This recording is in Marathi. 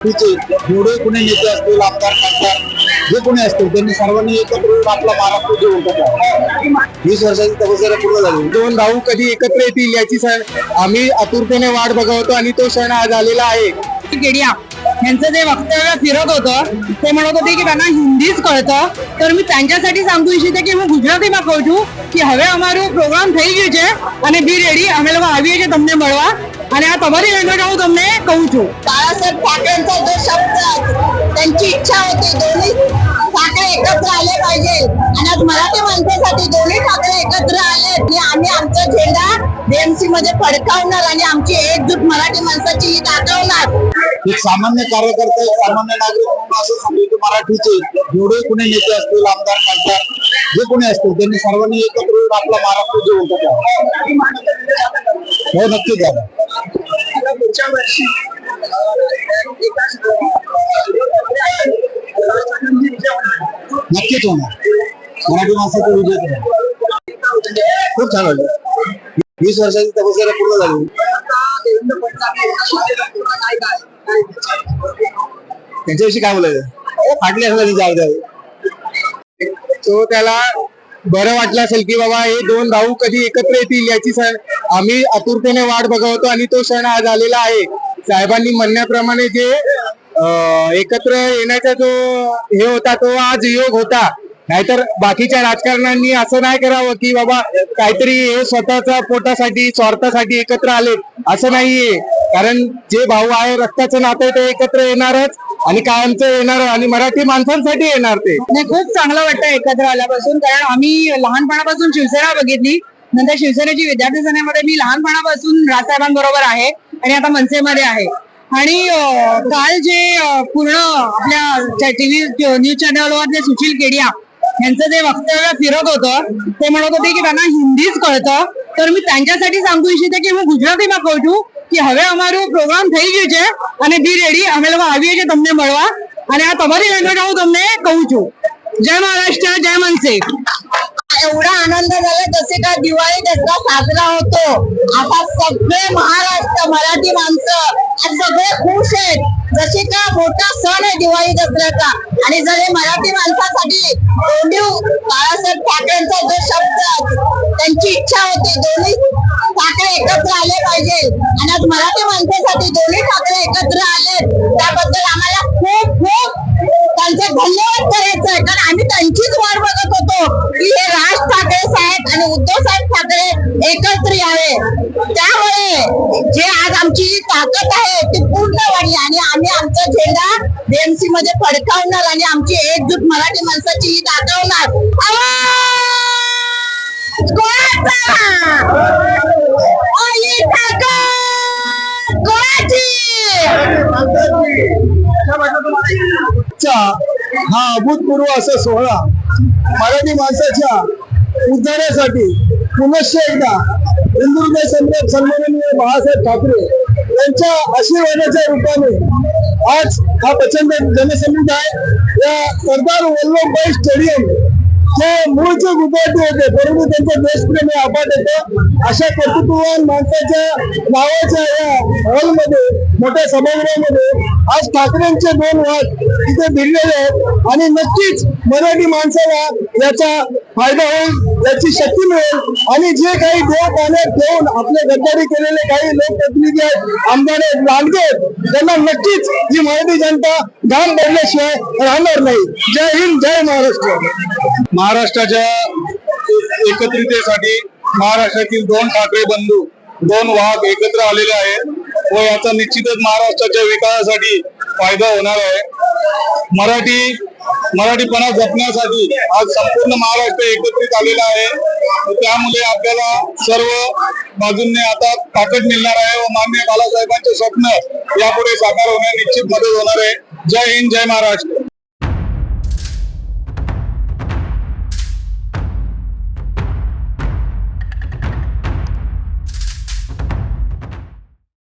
मराठीचे जेवढे कोणी नेते असतील आमदार खासदार जे कोणी असतील त्यांनी सर्वांनी एकत्र येऊन आपला महाराष्ट्र जेवण टाकला वीस वर्षाची तपस्या पूर्ण झाली दोन भाऊ कधी एकत्र येतील याची सण आम्ही आतुरतेने वाट बघवतो आणि तो क्षण आज आलेला आहे केडिया यांचं जे वक्तव्य फिरत होतं ते म्हणत होते की त्यांना हिंदीच કળતા तर मी त्यांच्यासाठी सांगू इच्छिते કે હું ગુજરાતીમાં કહું છું કે હવે અમારું પ્રોગ્રામ થઈ ગયું છે અને બી રેડી અમે લોકો આવીએ છીએ તમને મળવા અને આ તમારી લેંગ્વેજ હું તમને કહું છું बाळासाहेब ठाकरेंचा जो शब्द त्यांची इच्छा होती दोन्ही ठाकरे एकत्र आले पाहिजे आणि आज मराठी माणसासाठी दोन्ही ठाकरे एकत्र आले की आम्ही आमचा झेंडा बीएमसी मध्ये फडकावणार आणि आमची एकजूट मराठी माणसाची ही दाखवणार एक सामान्य कार्यकर्ता एक सामान्य नागरिक म्हणून असं सांगू की मराठीचे जेवढे कोणी नेते असतील आमदार खासदार जे कोणी असतील त्यांनी सर्वांनी एकत्र येऊन आपला महाराष्ट्र जेवण टाकला हो नक्कीच झालं नक्कीच होणार. मराठी माणसाचा विजय. खूप छान वाटलं. वीस वर्षाची तपस्या पूर्ण झाली. त्यांच्याविषयी काय बोलायचं? फाटली असं जाऊ द्या. तो त्याला बरं वाटलं असेल की बाबा हे दोन भाऊ कधी एकत्र येतील याची आम्ही आतुरतेने वाट बघवतो आणि तो क्षण आज आलेला आहे. साहेबांनी म्हणण्याप्रमाणे जे एकत्र येण्याचा जो हे होता तो आज योग होता. नाहीतर बाकीच्या राजकारण्यांनी असं नाही करावं की बाबा काहीतरी हे स्वतःच्या पोटासाठी स्वार्थासाठी एकत्र आले. असं नाहीये. कारण जे भाऊ आहे रक्ताचं नातं ते एकत्र येणारच आणि कायमचं येणार आणि मराठी माणसांसाठी येणार ते. खूप चांगलं वाटतं एकत्र आल्यापासून. कारण आम्ही लहानपणापासून शिवसेना बघितली. नंतर शिवसेनेची विद्यार्थी सेनेमध्ये मी लहानपणापासून राजसाहेबांबरोबर आहे आणि आता मनसेमध्ये आहे आणि अं, काल जे अं, पूर्ण आपल्या टीव्ही न्यूज चॅनलवर जे सुशील केडिया यांचं जे वक्तव्य फिरत होतं ते म्हणत होते की त्यांना हिंदीच કળતા तर मी त्यांच्यासाठी सांगू इच्छिते કે હું ગુજરાતીમાં કહું છું કે હવે અમારું પ્રોગ્રામ થઈ ગયું છે અને બી રેડી અમે લોકો આવીએ છીએ તમને મળવા અને આ તમારી લેંગ્વેજ હું તમને કહું છું જય મહારાષ્ટ્ર જય મનસે का दिवाळी दसरा साजरा होतो. आता सगळे महाराष्ट्र मराठी माणसं आज सगळे खुश आहेत. जसे का मोठा सण आहे दिवाळी दसऱ्याचा आणि जर हे मराठी माणसासाठी दोन्ही बाळासाहेब ठाकरेंचा जो शब्द त्यांची इच्छा होती दोन्ही ठाकरे एकत्र आले पाहिजे. आणि आज मराठी माणसासाठी दोन्ही ठाकरे एकत्र आले त्याबद्दल आम्हाला खूप खूप त्यांचे धन्यवाद करायचं आहे. कारण आम्ही त्यांचीच त्यामुळे जे आज आमची जी ताकद आहे ती पूर्ण वाढली आणि आम्ही आमचा झेंडा बीएमसी मध्ये फडकावणार आणि आमची एकजूट मराठी माणसाची ही दाखवणार. हा अभूतपूर्व असा सोहळा मराठी माणसाच्या उद्धारासाठी पुनश्च एकदा हिंदुत्व सम्राट सन्माननीय बाळासाहेब ठाकरे यांच्या आशीर्वादाच्या रूपाने आज हा प्रचंड जनसमुदाय या सरदार वल्लभभाई स्टेडियम हे मूळचे विद्यार्थी होते. परंतु त्यांचं देशप्रेम हे अफाट होतं. अशा कर्तृत्ववान माणसाच्या नावाच्या या हॉलमध्ये मोठ्या सभागृहामध्ये आज ठाकरेंचे दोन वाद तिथे भिडलेले आहेत. आणि नक्कीच मराठी माणसाला याचा फायदा होईल. याची शक्ती मिळेल. आणि जे काही देव पाण्यात ठेवून आपले गद्दारी केलेले काही लोकप्रतिनिधी आहेत आमदार आहेत लांडगे आहेत त्यांना नक्कीच ही मराठी जनता घाम पडल्याशिवाय राहणार नाही. जय हिंद जय महाराष्ट्र. महाराष्ट्राच्या एकत्रितेसाठी महाराष्ट्रातील दोन ठाकरे बंधू दोन वाघ एकत्र आलेले आहेत व याचा निश्चितच महाराष्ट्राच्या विकासासाठी फायदा होणार आहे. मराठी मराठीपणा जपण्यासाठी आज संपूर्ण महाराष्ट्र एकत्रित आलेला आहे. त्यामुळे आपल्याला सर्व बाजूंनी आता ताकद मिळणार आहे व मान्य बालासाहेबांचे स्वप्न यापुढे साकार होणे निश्चित मदत होणार आहे. जय हिंद जय महाराष्ट्र.